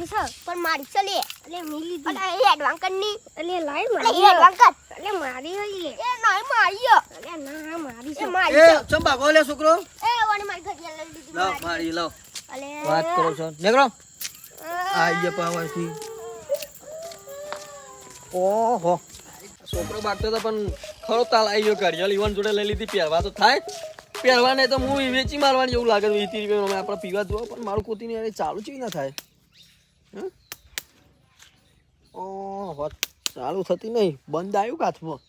મારી છે પણ મારી છે લે. અલે મી લીધી. અલે એ એડવાન્કરની. અલે લાઈ મારી એ એડવાન્કર અલે મારી હોય લે. એ નહીં મારી અલે ના મારી છે. મારી છે. ચમ ભાગો લે છોકરો? એ વાણી મારી ઘડિયાળ લઈ લીધી લાવ મારી. મારી લાવ. અલે. વાત કરો છો. નીકળો. આઈ ગયા પાવાથી ઓહો. છોકરો બાગતો તો પણ ખરો તાલ આવી ગયો ઘડિયાળ ઈવન જોડે લઈ લીધી પહેરવા તો થાય. પહેરવા નહીં તો હું વેચી મારવાની એવું લાગે વીતી રૂપિયા આપણે પીવા જોવા પણ મારું કોતીની ચાલુ ચેવી ના થાય. ઓહો ચાલુ થતી નહીં. બંધ આવ્યું કાચમાં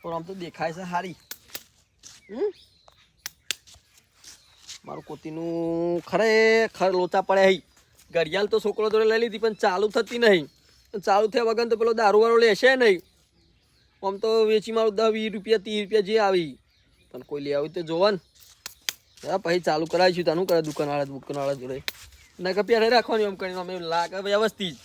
પણ આમ તો દેખાય છે સારી મારું કોતીનું ખરેખર લોચા પડ્યા હઈ ઘડિયાળ તો છોકરો જોડે લઈ લીધી, પણ ચાલુ થતી નહીં. ચાલુ થયા વગર તો પેલો દારૂવાળો લેશે નહીં. આમ તો વેચી મારું દસ વીસ રૂપિયા, ત્રીસ રૂપિયા જે આવી. પણ કોઈ લે આવી તો જોવા ને પછી ચાલુ કરાવીશું. તાનું કરે દુકાનવાળા દુકાનવાળા જોડે. ના કે પહેરે રાખવાની એમ કરીને અમે લાગે. વ્યવસ્થિત.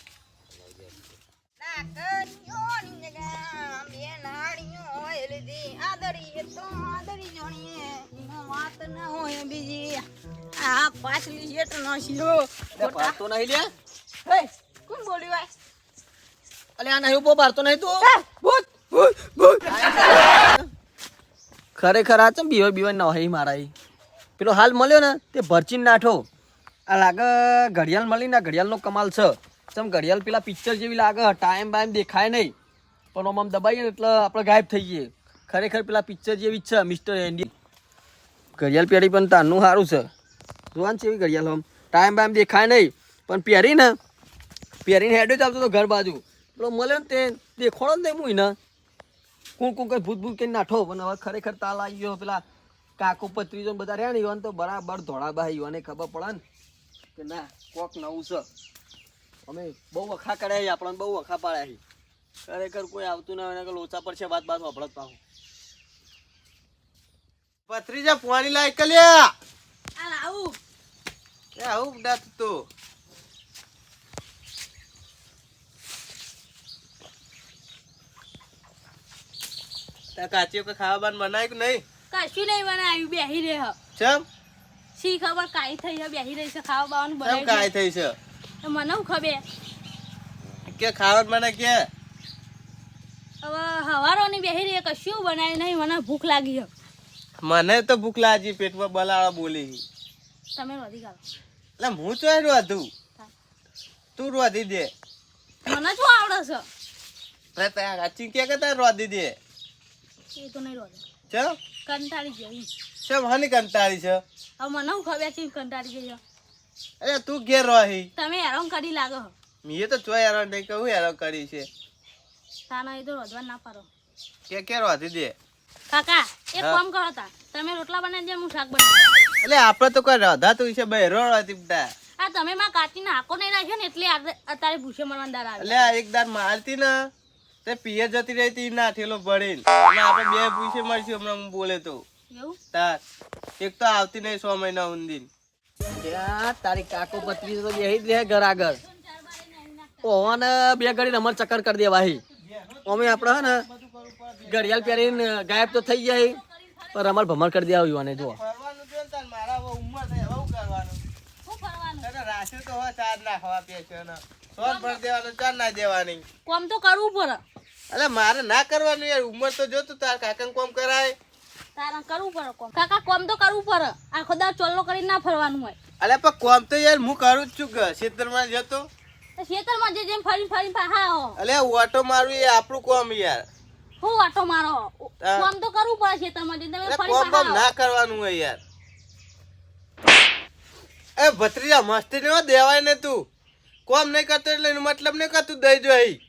ખરેખર આ ચમ બીવા બીવા ના હોય મારા. પેલો હાલ મળ્યો ને તે ભરચીન નાઠો. આ લાગે ઘડિયાળ મળી ને ઘડિયાળનો કમાલ છે. ચમ ઘડિયાળ પેલા પિક્ચર જેવી લાગે ટાઈમ બાઈમ દેખાય નહીં. પણ આમ દબાઈએ ને એટલે આપણે ગાયબ થઈ જઈએ. ખરેખર પેલા પિક્ચર જેવી જ છે મિસ્ટર એન્ડી ઘડિયાળ પહેરી પણ તારનું સારું છે. જોવાનું છે એવી ઘડિયાળ આમ. ટાઈમ બાઈમ દેખાય નહીં. પણ પહેરી ને પહેરીને હેડો જ આવતો હતો ઘર બાજુ. પેલો મળે ને તે દેખોડો ને હું એને કું કું કઈ ભૂત ભૂત કઈ નાઠો. પણ હવે ખરેખર તાલ આવી ગયો. પેલા કાકો પત્રીજો ને બધા રહ્યા ને યુવાન તો બરાબર ધોળા યુવાને ખબર પડે ને. કે ના કોક નવું છે. અમે બહુ વખા કર્યા આપણને બહુ વખા પાડ્યા છે. ખરેખર કોઈ આવતું ના હોય લોચા પર છે વાત વાત વાપરત પાછું. પત્રીજા પાણી લાય કલ્યા આ એ આવું દાત તો તા. કાચીઓ કે ખાવા બાન બનાય કે નહીં? કશું નહીં બનાવ્યું બેહી રહે હ. ચમ? શી ખબર કાઈ થઈ હે બેહી રહી છે ખાવા બાવાનું ચમ બનાવ્યું કાય થઈ છે? મને હું ખબર? કે ખાવા મને કે? હવે હવારોની બેહી રહી કશું બનાવ્યું નહીં મને ભૂખ લાગી હે મને તો ભૂખ લાગી પેટમાં બલાળા બોલી. તમે વધી ગાલો એટલે હું તો રોધું. તું રોધી દે. મને શું આવડે છે? તારા કાચી કે કે તારે રોધી દે? એ તો નહીં રોડે ચમ કંટાળી ગઈ ચમ હની કંટાળી છે? હવે મને હું ખબર છે કંટાળી ગયો અરે તું ઘેર રહી તમે હેરાન કરી લાગો. હો. તો ચોય હેરાન નહીં કહું હેરાન કરી છે. તાના એ તો રોધવા ના પારો કે કે રોધી દે? કાકા એક. કામ કરો તા. તમે રોટલા બનાવી દે હું શાક બનાવી. એટલે આપણે તો કોઈ રાધાતું છે બહેરો હતી બધા. આ તમે માં કાચી હાકો નહીં નાખ્યો ને એટલે અત્યારે ભૂસે મરવાનું દાર આવે. એટલે એક દાર મારતી ને. તે પિયર જતી રહી હતી ના થેલો ભરીને એટલે આપણે બે પૂછે મળશું હમણાં હું બોલે તો. તાર. એક તો આવતી નહીં સો મહિના ઊંધી તારી કાકો પત્રી તો બેહી જ રહે ઘર આગળ. ઓવાને બે ઘડી અમર ચક્કર કરી દેવા હી અમે આપણે હે ને ઘડિયાળ પહેરીને ગાયબ તો થઈ જાય પણ અમાર ભમણ કરી દે આવ્યું અને જો મારા ઉંમર થઈ હવે કરવાનું? રાશિ તો હવે ચાર ના ખવા પીએ છે ને ભર દેવાનું ચાર ના દેવાની. કોમ તો કરવું પડે. એટલે મારે ના કરવાનું યાર ઉંમર તો જોતું તાર કાકા કોમ કરાય. તારા કરવું પડે કોમ. કાકા કોમ તો કરવું પડે. આખો દાર ચોલ્લો કરીને ના ફરવાનું હોય. અલે પણ કોમ તો યાર હું કરું જ છું કે ખેતરમાં જતો તો ખેતરમાં જે જેમ ફરી ફરી હા હો અલે ઓટો મારું એ આપણું કોમ યાર. હું ઓટો મારો? કોમ તો કરવું પડે ખેતરમાં જઈને તમે ફરી કોમ ના કરવાનું હોય યાર. એ ભત્રીજા મસ્તી ને દેવાય ને તું. કોમ નહીં કરતો એટલે એનું મતલબ નહીં કરતું દઈ જો અહીં.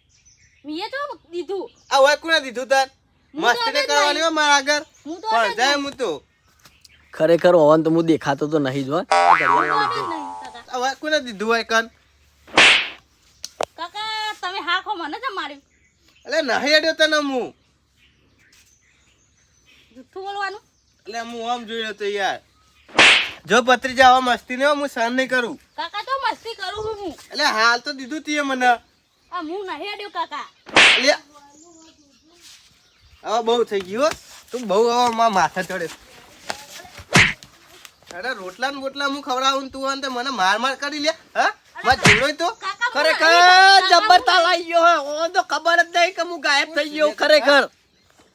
મેં તો દીધું. આ હોય કોને દીધું તાર? મસ્તી કરવાની હોય મારા આગળ પણ જાય હું તો. ખરેખર ઓવન તો હું દેખાતો તો નહીં જ હોય કોને દીધું હોય કન? કાકા તમે હાખો મને જ માર્યું. એટલે નહીં અડ્યો તને હું. જુઠ્ઠું બોલવાનું? એટલે હું આમ જોઈ તો યાર. જો પત્રી આવા મસ્તી નહીં હોય હું સહન નહીં કરું. કાકા તો મસ્તી કરું હું. એટલે હાલ તો દીધું તીએ મને. આ હું નહીં અડ્યું કાકા. એટલે હવે બહુ થઈ ગયું તું બહુ હવે માથા ચડે. અરે રોટલા ને બોટલા હું ખવડાવું તું અને મને માર માર કરી લે હા? માં જીવડો તો. ખરેખર જબરતા જબ્બર ગયો હે. ઓ તો ખબર જ નહીં કે હું ગાયબ થઈ ગયો ખરેખર.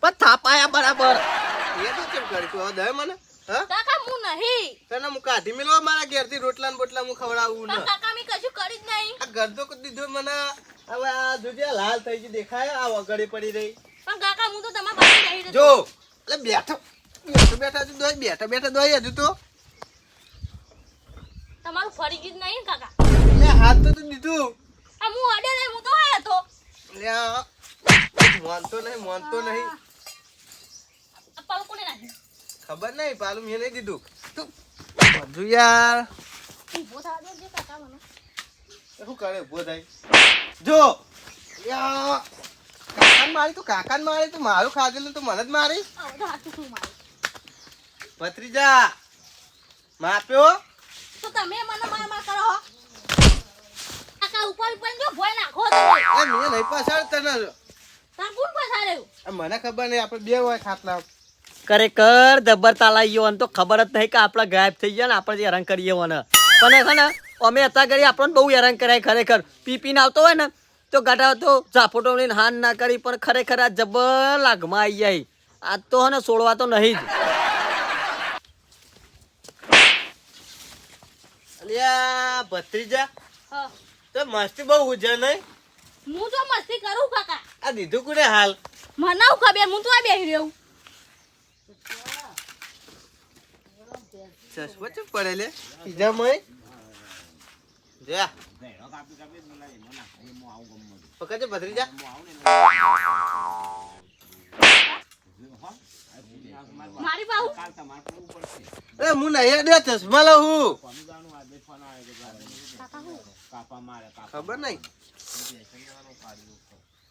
પણ થાપાયા બરાબર. એ તો કેમ કરી તું? હવે દે મને કાકા હું નહીં. તને હું કાઢી મેળવા મારા ઘેરથી રોટલા ને બોટલા હું ખવડાવું ને? કાકા મેં કશું કરી જ નહીં. આ ગરદો કરી દીધો મને. હવે આ જોજે આ લાલ થઈ ગઈ દેખાય આ વગડે પડી રહી. પણ કાકા હું તો તમારા પાસે બેહી જો એટલે બેઠો બેઠો બેઠા હજુ દોય બેઠા બેઠા દોય હજુ તો. તમારું ફરી ગયું નહીં કાકા. મેં હાથ તો તું દીધું. આ હું અડે નહીં હું તો આયો તો લે. માનતો નહીં માનતો નહીં. કોને નાખ્યું? ખબર નહીં પાલું મેં નહીં દીધું. તું હજુ યાર. ઊભો થવા દો જે કાકા મને. શું કરે ઊભો થાય? જો. કાકાને મારી તું કાકાને મારી તું મારું ખાધેલું તું મને જ મારી ભત્રીજા માપ્યો તો તમે મને માર માર કરો હો. કાકા ઉપર ઉપર જો ભોય નાખો તમે. મેં નહીં પાછળ તને તાર કોણ પસાડ્યું મને ખબર નહીં આપણે બે હોય ખાટલા. ખરેખર જબ્બર તાલ ગયો તો ખબર જ નહીં કે આપણે ગાયબ થઈ ગયા ને આપણે હેરાન કરીએ મને પણ છે ને અમે હતા કરી આપણને બહુ હેરાન કરાય ખરેખર. પી પીને આવતો હોય ને તો ગાઢા તો ઝાફોટો લઈને હાન ના કરી પણ ખરેખર આ જબર લાગમાં આવી જાય. આજ તો હે ને છોડવા તો નહીં જ. અલ્યા ભત્રીજા. હા. તો મસ્તી બહુ ઉજે નહીં? હું તો મસ્તી કરું કાકા. આ દીધું કોને હાલ? મને હું ખબર હું તો આ બેહી રહ્યો ચશ્મો પડે લે? મય જા પકડજે મારી બાહુ અરે હું નહીં દે ચશ્મા લઉં હું. ખબર નહીં.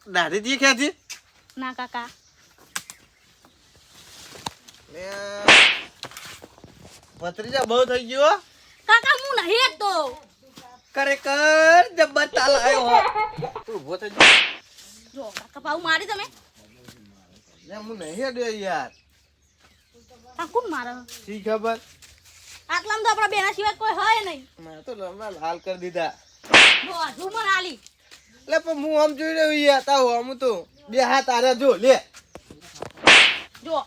દાઢી દી ક્યાંથી? ના કાકા. ભત્રીજા બહુ થઈ ગયો કાકા હું નહીં તો. ખરેખર જબ્બર તાલ આવ્યો. તું ઊભો થઈ ગયો જો કાકા પાઉ મારી તમે? ને હું નહીં દે યાર. આ કોણ મારે? શી ખબર? આટલામાં તો આપણા બેના સિવાય કોઈ હોય નહીં. મેં તો લંબા લાલ કરી દીધા. જો ઝુમર આલી એટલે પણ હું આમ જોઈ રહ્યો યાર. તાવ આમ તો બે હાથ આરે જો લે. જો.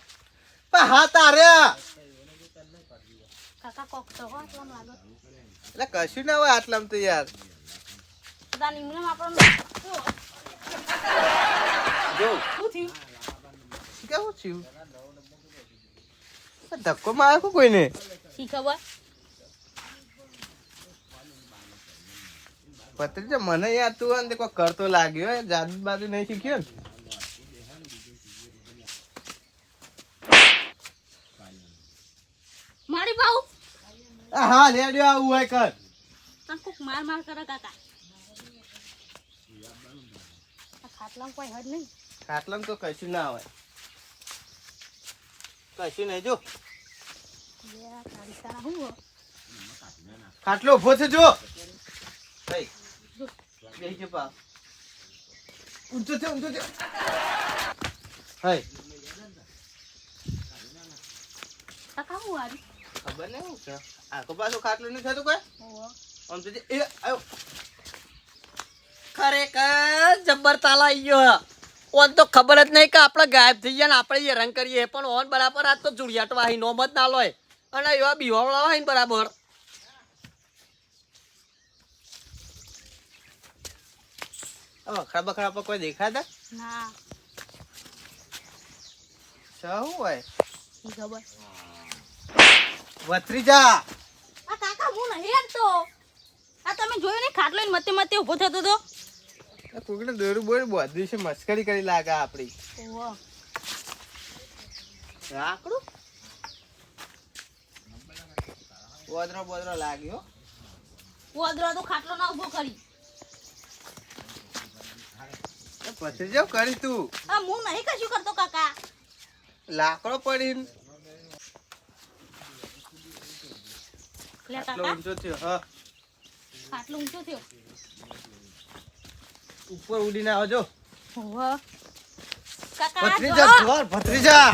પણ હાથ આરે કાકા કોક તો હો આટલામાં લાગે એટલે કશું ના હોય આટલામ તો યાર. કેવું થયું ધક્કો માર્યો કોઈને? શી પત્રી મને યાર તું કોઈ કરતો લાગ્યો જાદુ બાજુ નહીં શીખ્યો ને મારી બાહુ આ હા લેડ્યો આવું હોય કર. તને કોક માર માર કરે કાકા. ખાટલામાં કોઈ હદ નહીં. ખાટલામાં તો કશું ના હોય. કશું નહીં જો? ખાટલો ઊભો છે જો. ઊંચો છે ઊંચો છે હાય કાકા હું વારી ખબર નહીં હું છે. આખો પાછો ખાટલું નહીં થતું કઈ? આમ તો એ આવ્યો ખરેખર જબ્બર તાલા આવી ગયો ઓન તો ખબર જ નહીં કે આપણે ગાયબ થઈ ગયા ને આપણે એ રંગ કરીએ પણ ઓન બરાબર આ તો જુડિયાટ વાહી નોમ જ ના લોય. અને એવા બીવાવડા વાહી ને બરાબર. વખરા બખરા પર કોઈ દેખાતા? ના. શું હોય? શી વત્રીજા. આ કાકા હું નહીં હટતો આ તમે જોયું ને ખાટલો ને મતે મતે ઊભો થતો તો કોકડે દોરું બોર બધું છે મસ્કરી કરી લાગે આપડી ઓહો. રાખડું. બોદરો બોદરો લાગ્યો. ગોદરો તો ખાટલો ના ઊભો કરી. પછી જો કરી તું. આ હું નહીં કશું કરતો કાકા. લાકડો પડી લે કાકા ઊંચો થયો હા. ખાટલો ઊંચો થયો. ઉપર ઉડીને આવજો. કાકા ભત્રીજા. જોર ભત્રીજા.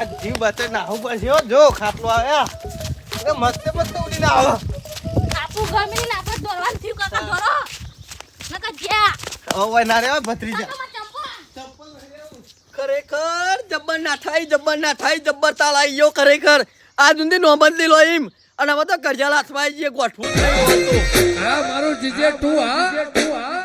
આ જીવ બચે નાહવું પડશે હો. જો ખાટલો આવ્યા એ મસ્ત મસ્ત ઉડીને આવો. આપું આપણે થયું કાકા જ્યાં ના રે ભત્રીજા. ખરેખર જબ્બર ના થાય જબ્બર ના થાય જબ્બર તાલ આવી ગયો ખરેખર. આ દુંદી નોબત લીલો એમ. અને હવે તો કરજાલ આવી જઈએ ગોઠવું હા મારું જીજે ટુ હા.